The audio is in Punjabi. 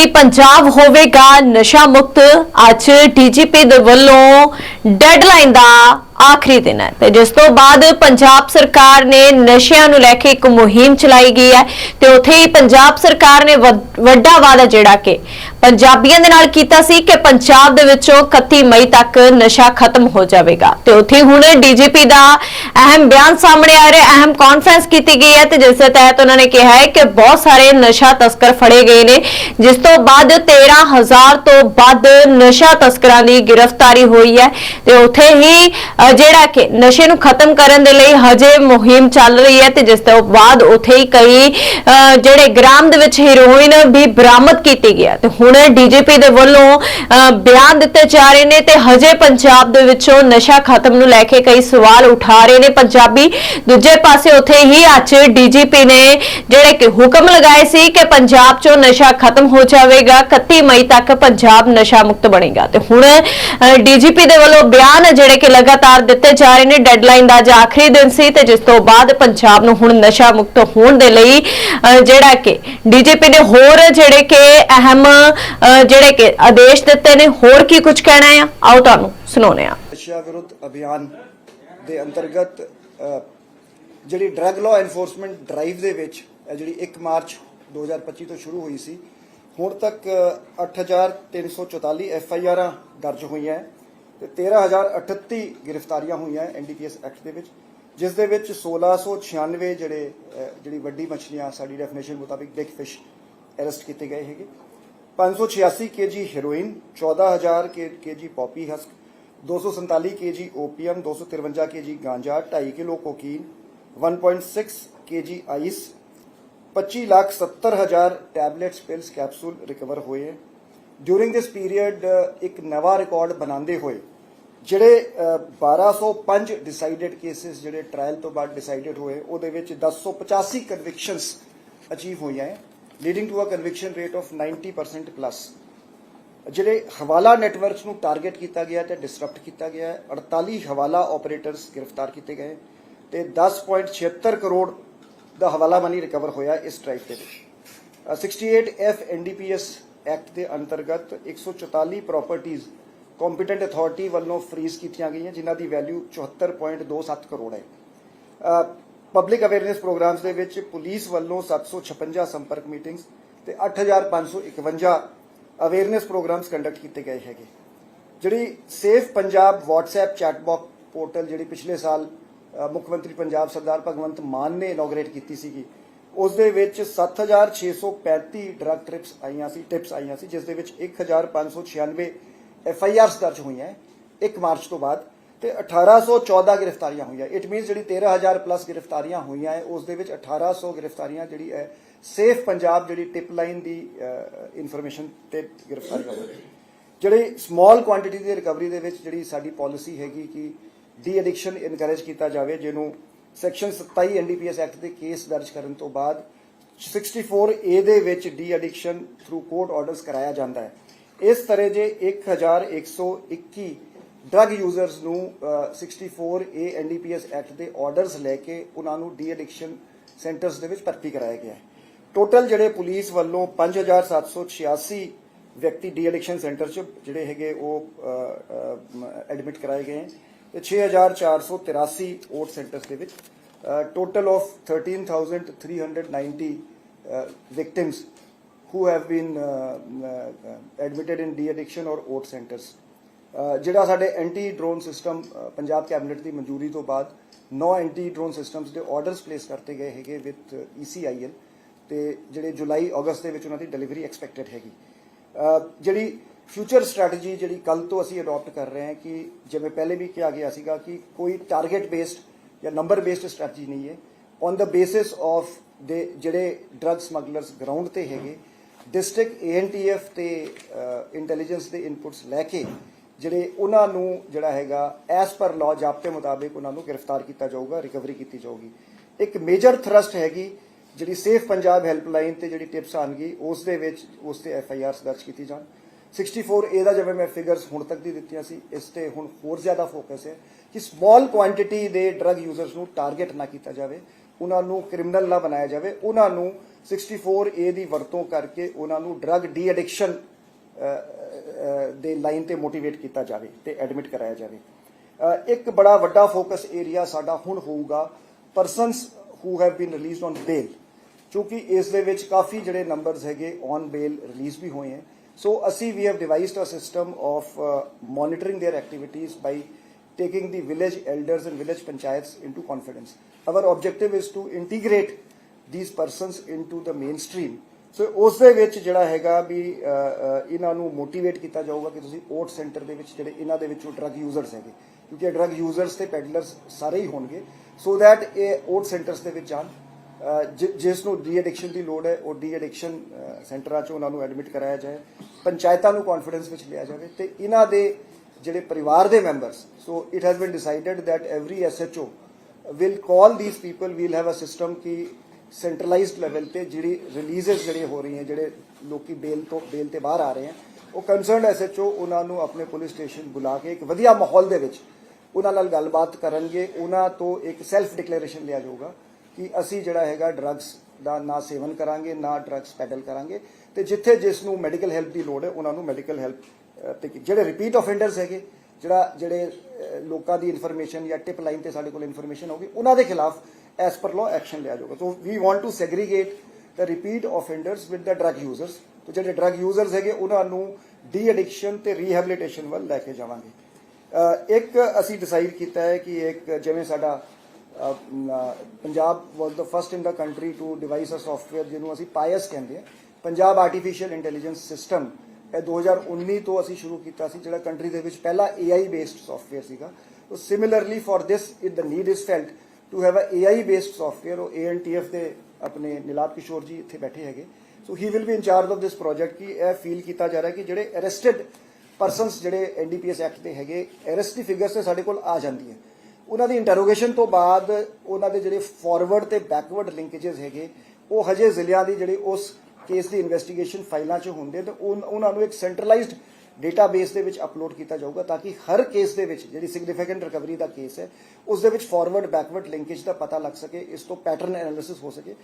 ਕਿ ਪੰਜਾਬ ਹੋਵੇਗਾ ਨਸ਼ਾ ਮੁਕਤ ਅੱਜ ਡੀਜੀਪੀ ਦੇ ਵੱਲੋਂ ਡੈਡਲਾਈਨ ਦਾ ਆਖਰੀ ਦਿਨ ਹੈ। ਤੇ ਜਿਸ ਤੋਂ ਬਾਅਦ ਪੰਜਾਬ ਸਰਕਾਰ ਨੇ ਨਸ਼ਿਆਂ ਨੂੰ ਲੈ ਕੇ ਇੱਕ ਮੁਹਿੰਮ ਚਲਾਈ ਗਈ ਹੈ ਤੇ ਉੱਥੇ ਹੀ ਪੰਜਾਬ ਸਰਕਾਰ ਨੇ ਵੱਡਾ ਵਾਅਦਾ ਜਿਹੜਾ ਕਿ ਪੰਜਾਬੀਆਂ ਦੇ ਨਾਲ ਕੀਤਾ ਸੀ ਕਿ ਪੰਜਾਬ ਦੇ ਵਿੱਚੋਂ 31 ਮਈ ਤੱਕ ਨਸ਼ਾ ਖਤਮ ਹੋ ਜਾਵੇਗਾ। ਤੇ ਉੱਥੇ ਹੁਣ ਡੀਜੀਪੀ ਦਾ ਅਹਿਮ ਬਿਆਨ ਸਾਹਮਣੇ ਆ ਰਿਹਾ, ਅਹਿਮ ਕਾਨਫਰੰਸ ਕੀਤੀ ਗਈ ਹੈ ਤੇ ਜਿਸ ਦੇ ਤਹਿਤ ਉਹਨਾਂ ਨੇ ਕਿਹਾ ਹੈ ਕਿ ਬਹੁਤ ਸਾਰੇ ਨਸ਼ਾ ਤਸਕਰ ਫੜੇ ਗਏ ਨੇ, ਜਿਸ ਤੋਂ ਬਾਅਦ 13000 ਤੋਂ ਵੱਧ ਨਸ਼ਾ ਤਸਕਰਾਂ ਦੀ ਗ੍ਰਿਫਤਾਰੀ ਹੋਈ ਹੈ ਤੇ ਉੱਥੇ ਹੀ ਜਿਹੜਾ ਕਿ ਨਸ਼ੇ ਨੂੰ ਖਤਮ ਕਰਨ ਦੇ ਲਈ ਹਜੇ ਮੁਹਿੰਮ ਚੱਲ ਰਹੀ ਹੈ ਤੇ ਜਿਸ ਤੋਂ ਬਾਅਦ ਉੱਥੇ ਹੀ ਕਈ ਜਿਹੜੇ ਗ੍ਰਾਮ ਦੇ ਵਿੱਚ ਹੀਰੋਇਨ ਵੀ ਬਰਾਮਦ ਕੀਤੀ ਗਿਆ ਤੇ ਹੁਣ ਡੀਜੀਪੀ ਦੇ ਵੱਲੋਂ ਬਿਆਨ ਦਿੱਤੇ ਜਾ ਰਹੇ ਨੇ ਤੇ ਹਜੇ ਪੰਜਾਬ ਦੇ ਵਿੱਚੋਂ ਨਸ਼ਾ ਖਤਮ ਨੂੰ ਲੈ ਕੇ ਕਈ ਸਵਾਲ ਉਠਾ ਰਹੇ ਨੇ ਪੰਜਾਬੀ। ਦੂਜੇ ਪਾਸੇ ਉੱਥੇ ਹੀ ਅੱਜ ਡੀਜੀਪੀ ਨੇ ਜਿਹੜੇ ਕਿ ਹੁਕਮ ਲਗਾਏ ਸੀ ਕਿ ਪੰਜਾਬ 'ਚੋਂ ਨਸ਼ਾ ਖਤਮ ਹੋ ਜਾਵੇਗਾ 31 ਮਈ ਤੱਕ ਪੰਜਾਬ ਨਸ਼ਾ ਮੁਕਤ ਬਣੇਗਾ। ਤੇ ਹੁਣ ਡੀਜੀਪੀ ਦੇ ਵੱਲੋਂ ਬਿਆਨ ਜਿਹੜੇ ਕਿ ਲਗਾਤਾਰ ਦਿੱਤੇ ਜਾ ਰਹੇ ਨੇ। ਡੈਡਲਾਈਨ ਦਾ ਅੱਜ ਆਖਰੀ ਦਿਨ ਸੀ ਤੇ ਜਿਸ ਤੋਂ ਬਾਅਦ ਪੰਜਾਬ ਨੂੰ ਹੁਣ ਨਸ਼ਾ ਮੁਕਤ ਹੋਣ ਦੇ ਲਈ ਜਿਹੜਾ ਕਿ ਡੀਜੀਪੀ ਨੇ ਹੋਰ ਜਿਹੜੇ ਕਿ ਅਹਿਮ ਜਿਹੜੇ ਕਿ ਆਦੇਸ਼ ਦਿੱਤੇ ਨੇ ਹੋਰ ਕੀ ਕੁਝ ਕਹਿਣਾ ਹੈ ਆਓ ਤੁਹਾਨੂੰ ਸੁਣਾਉਂਦੇ ਹਾਂ। ਨਸ਼ਾ ਵਿਰੁੱਧ ਅਭਿਆਨ ਦੇ ਅੰਤਰਗਤ ਜਿਹੜੀ ਡਰੱਗ ਲਾਅ ਐਨਫੋਰਸਮੈਂਟ ਡਰਾਈਵ ਦੇ ਵਿੱਚ ਜਿਹੜੀ 1 ਮਾਰਚ 2025 ਤੋਂ ਸ਼ੁਰੂ ਹੋਈ ਸੀ ਹੁਣ ਤੱਕ ਅ, 8344 ਐਫ ਆਈ ਆਰਾਂ ਦਰਜ ਹੋਈਆਂ ਤੇ 13038 ਗ੍ਰਿਫਤਾਰੀਆਂ ਹੋਈਆਂ ਐਨਡੀਪੀਐਸ ਐਕਟ ਦੇ ਵਿੱਚ ਜਿਸ ਦੇ ਵਿੱਚ 1696 ਜਿਹੜੇ ਅ, ਜਿਹੜੀ ਵੱਡੀ ਮੱਛਲੀਆਂ ਸਾਡੀ ਡੈਫੀਨੇਸ਼ਨ ਮੁਤਾਬਿਕ ਬਿਗ ਫਿਸ਼ ਅਰੈਸਟ ਕੀਤੇ ਗਏ ਹੈਗੇ 586 KG heroin 14000 KG poppy husk 247 KG opium 253 KG ਗਾਂਜਾ 2.5 kilo cocaine 1.6 KG ice 25 lakh 70 ਹਜ਼ਾਰ ਟੈਬਲੇਟਸ ਪਿਲਸ ਕੈਪਸੂਲ ਰਿਕਵਰ ਹੋਏ ਹੈ। ਡਿਊਰਿੰਗ ਦਿਸ ਪੀਰੀਅਡ ਇੱਕ ਨਵਾਂ ਰਿਕਾਰਡ ਬਣਾਉਂਦੇ ਹੋਏ ਜਿਹੜੇ ਅ, 1205 ਡਿਸਾਈਡਡ ਕੇसेस ਜਿਹੜੇ ਟ੍ਰਾਇਲ ਤੋਂ ਬਾਅਦ ਡਿਸਾਈਡਡ ਹੋਏ ਉਹਦੇ ਵਿੱਚ 1085 ਕਨਵਿਕਸ਼ਨਸ ਅਚੀਵ ਹੋਈਆਂ ਹੈ leading to a conviction rate of 90% plus ਜਿਹੜੇ ਹਵਾਲਾ ਨੈਟਵਰਕਸ ਨੂੰ ਟਾਰਗੇਟ ਕੀਤਾ ਗਿਆ ਤੇ ਡਿਸਰਪਟ ਕੀਤਾ ਗਿਆ ਹੈ 48 ਹਵਾਲਾ ਆਪਰੇਟਰਸ ਗ੍ਰਿਫਤਾਰ ਕੀਤੇ ਗਏ ਤੇ 10.76 ਕਰੋੜ ਦਾ ਹਵਾਲਾ ਮਨੀ ਰਿਕਵਰ ਹੋਇਆ ਇਸ ਟ੍ਰਾਈਬ ਦੇ ਵਿੱਚ 68 ਐਫ ਐਨਡੀਪੀਐਸ ਐਕਟ ਦੇ ਅੰਤਰਗਤ 144 ਪ੍ਰਾਪਰਟੀਆਂ ਕੰਪੀਟੈਂਟ ਅਥਾਰਟੀ ਵੱਲੋਂ ਫ੍ਰੀਜ਼ ਕੀਤੀਆਂ ਗਈਆਂ, ਜਿਨ੍ਹਾਂ ਦੀ ਵੈਲਿਊ 74.27 ਕਰੋੜ ਹੈ। ਪਬਲਿਕ ਅਵੇਅਰਨੈਸ ਪ੍ਰੋਗਰਾਮਸ ਦੇ ਵਿੱਚ ਪੁਲਿਸ ਵੱਲੋਂ 756 ਸੰਪਰਕ ਮੀਟਿੰਗਸ ਤੇ 8551 ਅਵੇਅਰਨੈਸ ਪ੍ਰੋਗਰਾਮਸ ਕੰਡਕਟ ਕੀਤੇ ਗਏ ਹੈਗੇ। ਜਿਹੜੀ safe Punjab WhatsApp chatbot portal ਜਿਹੜੀ ਪਿਛਲੇ ਸਾਲ ਮੁੱਖ ਮੰਤਰੀ ਪੰਜਾਬ ਸਰਦਾਰ ਭਗਵੰਤ ਮਾਨ ਨੇ ਇਨੋਗਰੇਟ ਕੀਤੀ ਸੀਗੀ ਉਸ ਦੇ ਵਿੱਚ 7635 ਡਰੱਗ ਟ੍ਰਿਪਸ ਆਈਆਂ ਸੀ ਟਿਪਸ ਆਈਆਂ ਸੀ ਜਿਸ ਦੇ ਵਿੱਚ 1596 ਐਫ ਆਈ ਆਰਸ ਦਰਜ ਹੋਈਆਂ 1 ਮਾਰਚ ਤੋਂ ਬਾਅਦ, ਤੇ 1814 ਗ੍ਰਿਫਤਾਰੀਆਂ ਹੋਈਆਂ ਇਟ ਮੀਨਸ ਜਿਹੜੀ 13000 ਪਲੱਸ ਗ੍ਰਿਫਤਾਰੀਆਂ ਹੋਈਆਂ ਹੈ ਉਸ ਦੇ ਵਿੱਚ 1800 ਗ੍ਰਿਫਤਾਰੀਆਂ ਜਿਹੜੀ ਹੈ ਸੇਫ ਪੰਜਾਬ ਜਿਹੜੀ ਟਿਪ ਲਾਈਨ ਦੀ ਇਨਫੋਰਮੇਸ਼ਨ ਤੇ ਗ੍ਰਿਫਤਾਰੀਆਂ ਹੋਈਆਂ ਜਿਹੜੀ ਸਮਾਲ ਕੁਆਂਟੀਟੀ ਦੀ ਰਿਕਵਰੀ ਦੇ ਵਿੱਚ ਜਿਹੜੀ ਸਾਡੀ ਪਾਲਿਸੀ ਹੈਗੀ ਕਿ ਡੀ ਐਡਿਕਸ਼ਨ ਇਨਕਰੇਜ ਕੀਤਾ ਜਾਵੇ, ਜਿਹਨੂੰ ਸੈਕਸ਼ਨ 27 ਐਨਡੀਪੀਐਸ ਐਕਟ ਦੇ ਕੇਸ ਦਰਜ ਕਰਨ ਤੋਂ ਬਾਅਦ 64 ਏ ਦੇ ਵਿੱਚ de addiction through court orders ਕਰਾਇਆ ਜਾਂਦਾ ਹੈ। ਇਸ ਤਰ੍ਹਾਂ ਜੇ 1121 ਡਰੱਗ ਯੂਜ਼ਰਸ ਨੂੰ 64 ਏ ਐਨਡੀਪੀਐਸ ਐਕਟ ਦੇ ਆਰਡਰਸ ਲੈ ਕੇ ਉਹਨਾਂ ਨੂੰ ਡੀ ਐਡਿਕਸ਼ਨ ਸੈਂਟਰਸ ਦੇ ਵਿੱਚ ਭਰਤੀ ਕਰਾਇਆ ਗਿਆ ਹੈ। ਟੋਟਲ ਜਿਹੜੇ ਪੁਲਿਸ ਵੱਲੋਂ 5786 ਵਿਅਕਤੀ ਡੀ ਐਡਿਕਸ਼ਨ ਸੈਂਟਰ 'ਚ ਜਿਹੜੇ ਹੈਗੇ ਉਹ ਐਡਮਿਟ ਕਰਾਏ ਗਏ ਹੈ। ਤੇ 6483 ਓਟ ਸੈਂਟਰਸ ਦੇ ਵਿੱਚ total of 13390 victims who have been uh, uh, admitted in de-addiction or OAT centers. Uh, ਜਿਹੜਾ ਸਾਡੇ anti drone system Punjab cabinet ਦੀ ਮਨਜ਼ੂਰੀ ਤੋਂ ਬਾਅਦ ਨੌ ਐਂਟੀ ਡਰੋਨ ਸਿਸਟਮਸ ਦੇ ਆਰਡਰਸ ਪਲੇਸ ਕਰਤੇ ਗਏ ਹੈਗੇ ਵਿਦ ECIL ਤੇ ਜਿਹੜੇ ਜੁਲਾਈ ਅਗਸਤ ਦੇ ਵਿੱਚ ਉਹਨਾਂ ਦੀ ਡਿਲੀਵਰੀ ਐਕਸਪੈਕਟਡ ਹੈਗੀ ਜਿਹੜੀ ਫਿਊਚਰ ਸਟ੍ਰੈਟਜੀ ਜਿਹੜੀ ਕੱਲ ਤੋਂ ਅਸੀਂ ਅਡਾਪਟ ਕਰ ਰਹੇ ਹਾਂ ਕਿ ਜਿਵੇਂ ਪਹਿਲੇ ਵੀ ਕਿਹਾ ਗਿਆ ਸੀਗਾ ਕਿ ਕੋਈ ਟਾਰਗੇਟ ਬੇਸਡ ਜਾਂ ਨੰਬਰ ਬੇਸਡ ਸਟ੍ਰੈਟਜੀ ਨਹੀਂ ਹੈ। ਔਨ ਦਾ ਬੇਸਿਸ ਆਫ ਦੇ ਜਿਹੜੇ ਡਰੱਗ ਸਮਗਲਰਸ ਗਰਾਊਂਡ ਤੇ ਹੈਗੇ ਡਿਸਟ੍ਰਿਕਟ ਏਐਨਟੀਐਫ ਤੇ ਇੰਟੈਲੀਜੈਂਸ ਦੇ ਇਨਪੁਟਸ ਲੈ ਕੇ ਜਿਹੜੇ ਉਹਨਾਂ ਨੂੰ ਜਿਹੜਾ ਹੈਗਾ ਐਸ ਪਰ ਲਾਅ ਜਾਬਤੇ ਮੁਤਾਬਿਕ ਉਹਨਾਂ ਨੂੰ ਗ੍ਰਿਫਤਾਰ ਕੀਤਾ ਜਾਊਗਾ ਰਿਕਵਰੀ ਕੀਤੀ ਜਾਊਗੀ। ਇੱਕ ਮੇਜਰ ਥਰਸਟ ਹੈਗੀ, ਜਿਹੜੀ ਸੇਫ ਪੰਜਾਬ ਹੈਲਪਲਾਈਨ ਤੇ ਜਿਹੜੀ ਟਿਪਸ ਆਣਗੀ ਉਸ ਦੇ ਵਿੱਚ ਉਸ ਤੇ ਐਫ ਆਈ ਆਰਸ ਦਰਜ ਕੀਤੀ ਜਾਣ। 64 ਏ ਦਾ ਜਿਵੇਂ ਮੈਂ ਫਿਗਰਸ ਹੁਣ ਤੱਕ ਦੀ ਦਿੱਤੀਆਂ ਸੀ, ਇਸ ਤੇ ਹੁਣ ਹੋਰ ਜ਼ਿਆਦਾ ਫੋਕਸ ਹੈ ਕਿ ਸਮਾਲ ਕੁਆਂਟੀਟੀ ਦੇ ਡਰੱਗ ਯੂਜ਼ਰਸ ਨੂੰ ਟਾਰਗੇਟ ਨਾ ਕੀਤਾ ਜਾਵੇ, ਉਹਨਾਂ ਨੂੰ ਕ੍ਰਿਮੀਨਲ ਨਾ ਬਣਾਇਆ ਜਾਵੇ, ਉਹਨਾਂ ਨੂੰ 64A ਦੀ ਵਰਤੋਂ ਕਰਕੇ ਉਹਨਾਂ ਨੂੰ ਡਰੱਗ ਡੀ ਐਡਿਕਸ਼ਨ ਦੇ ਲਾਈਨ ਤੇ ਮੋਟੀਵੇਟ ਕੀਤਾ ਜਾਵੇ ਤੇ ਐਡਮਿਟ ਕਰਾਇਆ ਜਾਵੇ। ਇੱਕ ਬੜਾ ਵੱਡਾ ਫੋਕਸ ਏਰੀਆ ਸਾਡਾ ਹੁਣ ਹੋਊਗਾ persons who have been released on bail ਕਿਉਂਕਿ ਇਸ ਦੇ ਵਿੱਚ ਕਾਫੀ ਜਿਹੜੇ ਨੰਬਰਸ ਹੈਗੇ ਔਨ ਬੇਲ ਰਿਲੀਜ਼ ਵੀ ਹੋਏ ਹੈ ਸੋ ਅਸੀਂ we have devised a system of monitoring their activities by taking the village elders and village panchayats into confidence. Our objective is to integrate these persons into the mainstream. So ਉਸ ਦੇ ਵਿੱਚ ਜਿਹੜਾ ਹੈਗਾ ਵੀ ਅ, ਅ, ਇਹਨਾਂ ਨੂੰ ਮੋਟੀਵੇਟ ਕੀਤਾ ਜਾਊਗਾ ਕਿ ਤੁਸੀਂ ਓਟ ਸੈਂਟਰ ਦੇ ਵਿੱਚ ਜਿਹੜੇ ਇਹਨਾਂ ਦੇ ਵਿੱਚੋਂ ਡਰੱਗ ਯੂਜ਼ਰਸ ਹੈਗੇ ਕਿਉਂਕਿ ਡਰੱਗ ਯੂਜ਼ਰਸ ਤੇ ਪੈਡਲਰਸ ਸਾਰੇ ਹੀ ਹੋਣਗੇ ਸੋ ਦੈਟ ਇਹ ਓਟ ਸੈਂਟਰਸ ਦੇ ਵਿੱਚ ਜਾਣ ਅ, ਜਿ- ਜਿਸ ਨੂੰ ਡੀ ਐਡਿਕਸ਼ਨ ਦੀ ਲੋੜ ਹੈ, ਉਹ ਡੀ ਐਡਿਕਸ਼ਨ ਸੈਂਟਰਾਂ 'ਚ ਉਹਨਾਂ ਨੂੰ ਐਡਮਿਟ ਕਰਾਇਆ ਜਾਏ, ਪੰਚਾਇਤਾਂ ਨੂੰ ਕੌਨਫੀਡੈਂਸ ਵਿੱਚ ਲਿਆ ਜਾਵੇ ਤੇ ਇਹਨਾਂ ਦੇ ਜਿਹੜੇ ਪਰਿਵਾਰ ਦੇ members so it has been decided that every SHO will call these people will have uh system ਕਿ ਸੈਂਟਰਲਾਈਜ਼ਡ ਲੈਵਲ ਤੇ ਜਿਹੜੀ ਰਿਲੀਜ਼ਸ ਜਿਹੜੇ ਹੋ ਰਹੀ ਹੈ ਜਿਹੜੇ ਲੋਕੀ ਬੇਲ ਤੋਂ ਬੇਲ ਤੇ ਬਾਹਰ ਆ ਰਹੇ ਹੈ ਉਹ ਕੰਸਰਨਡ ਐਸਐਚਓ ਉਹਨਾਂ ਨੂੰ ਆਪਣੇ ਪੁਲਿਸ ਸਟੇਸ਼ਨ ਬੁਲਾ ਕੇ ਇੱਕ ਵਧੀਆ ਮਾਹੌਲ ਦੇ ਵਿੱਚ ਉਹਨਾਂ ਨਾਲ ਗੱਲਬਾਤ ਕਰਨਗੇ, ਉਹਨਾਂ ਤੋਂ ਇੱਕ ਸੈਲਫ ਡਿਕਲੇਰੇਸ਼ਨ ਲਿਆ ਜਾਊਗਾ। ਕਿ ਅਸੀਂ ਜਿਹੜਾ ਹੈਗਾ ਡਰੱਗਸ ਦਾ ਨਾ ਸੇਵਨ ਕਰਾਂਗੇ, ਨਾ ਡਰੱਗਸ ਪੈਡਲ ਕਰਾਂਗੇ ਤੇ ਜਿੱਥੇ ਜਿਸ ਨੂੰ ਮੈਡੀਕਲ ਹੈਲਪ ਦੀ ਲੋੜ ਹੈ, ਉਹਨਾਂ ਨੂੰ ਮੈਡੀਕਲ ਹੈਲਪ ਤੇ ਜਿਹੜੇ ਰਿਪੀਟ ਆਫੈਂਡਰਸ ਹੈਗੇ, ਜਿਹੜਾ, ਜਿਹੜੇ ਲੋਕਾਂ ਦੀ ਇਨਫੋਰਮੇਸ਼ਨ ਜਾਂ ਟਿਪ ਲਾਈਨ ਤੇ ਸਾਡੇ ਕੋਲ ਇਨਫੋਰਮੇਸ਼ਨ ਹੋਗੀ ਉਹਨਾਂ ਦੇ ਖਿਲਾਫ ਐਸ ਪਰ ਲਾਅ ਐਕਸ਼ਨ ਲਿਆ ਜਾਊਗਾ। So we want to segregate the repeat offenders with the drug users ਤੇ ਜਿਹੜੇ ਡਰੱਗ ਯੂਜ਼ਰਸ ਹੈਗੇ, ਉਹਨਾਂ ਨੂੰ ਡੀ ਐਡਿਕਸ਼ਨ ਤੇ ਰੀਹੈਬਿਲਿਟੇਸ਼ਨ ਵੱਲ ਲੈ ਕੇ ਜਾਵਾਂਗੇ। ਇੱਕ ਅਸੀਂ ਡਿਸਾਈਡ ਕੀਤਾ ਹੈ ਕਿ ਇੱਕ, ਜਿਵੇਂ ਸਾਡਾ Punjab was the first in the country to devise a software ਜਿਹਨੂੰ ਅਸੀਂ ਪਾਇਸ ਕਹਿੰਦੇ ਆ ਪੰਜਾਬ ਆਰਟੀਫੀਸ਼ੀਅਲ ਇੰਟੈਲੀਜੈਂਸ ਸਿਸਟਮ ਇਹ 2019 ਤੋਂ ਅਸੀਂ ਸ਼ੁਰੂ ਕੀਤਾ ਸੀ, ਜਿਹੜਾ ਕੰਟਰੀ ਦੇ ਵਿੱਚ ਪਹਿਲਾ AI ਬੇਸਡ ਸੌਫਟਵੇਅਰ ਸੀਗਾ। So similarly for this it the need is felt to have a AI based software ਉਹ ANTF ਦੇ ਆਪਣੇ ਨਿਲਾਪ ਕਿਸ਼ੋਰ ਜੀ ਇੱਥੇ ਬੈਠੇ ਹੈਗੇ। So he will be in charge of this project ਕਿ ਇਹ ਫੀਲ ਕੀਤਾ ਜਾ ਰਿਹਾ ਕਿ ਜਿਹੜੇ ਅਰੈਸਟਡ ਪਰਸਨਸ ਜਿਹੜੇ ਐਨਡੀਪੀਐਸ ਐਕਟ ਦੇ ਹੈਗੇ ਅਰੈਸਟ ਫਿਗਰਸ ਤੇ ਸਾਡੇ ਕੋਲ ਆ ਜਾਂਦੀਆਂ। ਉਹਨਾਂ ਦੀ ਇੰਟਰੋਗੇਸ਼ਨ ਤੋਂ ਬਾਅਦ ਉਹਨਾਂ ਦੇ ਜਿਹੜੇ ਫਾਰਵਰਡ ਤੇ ਬੈਕਵਰਡ ਲਿੰਕੇजेस ਹੈਗੇ, ਉਹ ਹਜੇ ਜ਼ਿਲ੍ਹਿਆਂ ਦੀ ਜਿਹੜੀ ਉਸ ਕੇਸ ਦੀ ਇਨਵੈਸਟੀਗੇਸ਼ਨ ਫਾਈਲਾਂ 'ਚ ਹੁੰਦੇ ਤੇ ਉਨ- ਉਹਨਾਂ ਨੂੰ ਇੱਕ ਸੈਂਟਰਲਾਈਜ਼ਡ ਡੇਟਾਬੇਸ ਦੇ ਵਿੱਚ ਅਪਲੋਡ ਕੀਤਾ ਜਾਊਗਾ ਤਾਂ ਕਿ ਹਰ ਕੇਸ ਦੇ ਵਿੱਚ ਜਿਹੜੀ ਸਿਗਨੀਫੀਕੈਂਟ ਰਿਕਵਰੀ ਦਾ ਕੇਸ ਹੈ, ਉਸ ਦੇ ਵਿੱਚ ਫਾਰਵਰਡ ਬੈਕਵਰਡ ਲਿੰਕੇਜ ਦਾ ਪਤਾ ਲੱਗ ਸਕੇ, ਇਸ ਤੋਂ ਪੈਟਰਨ ਐਨਾਲਿਸਿਸ ਹੋ ਸਕੇ।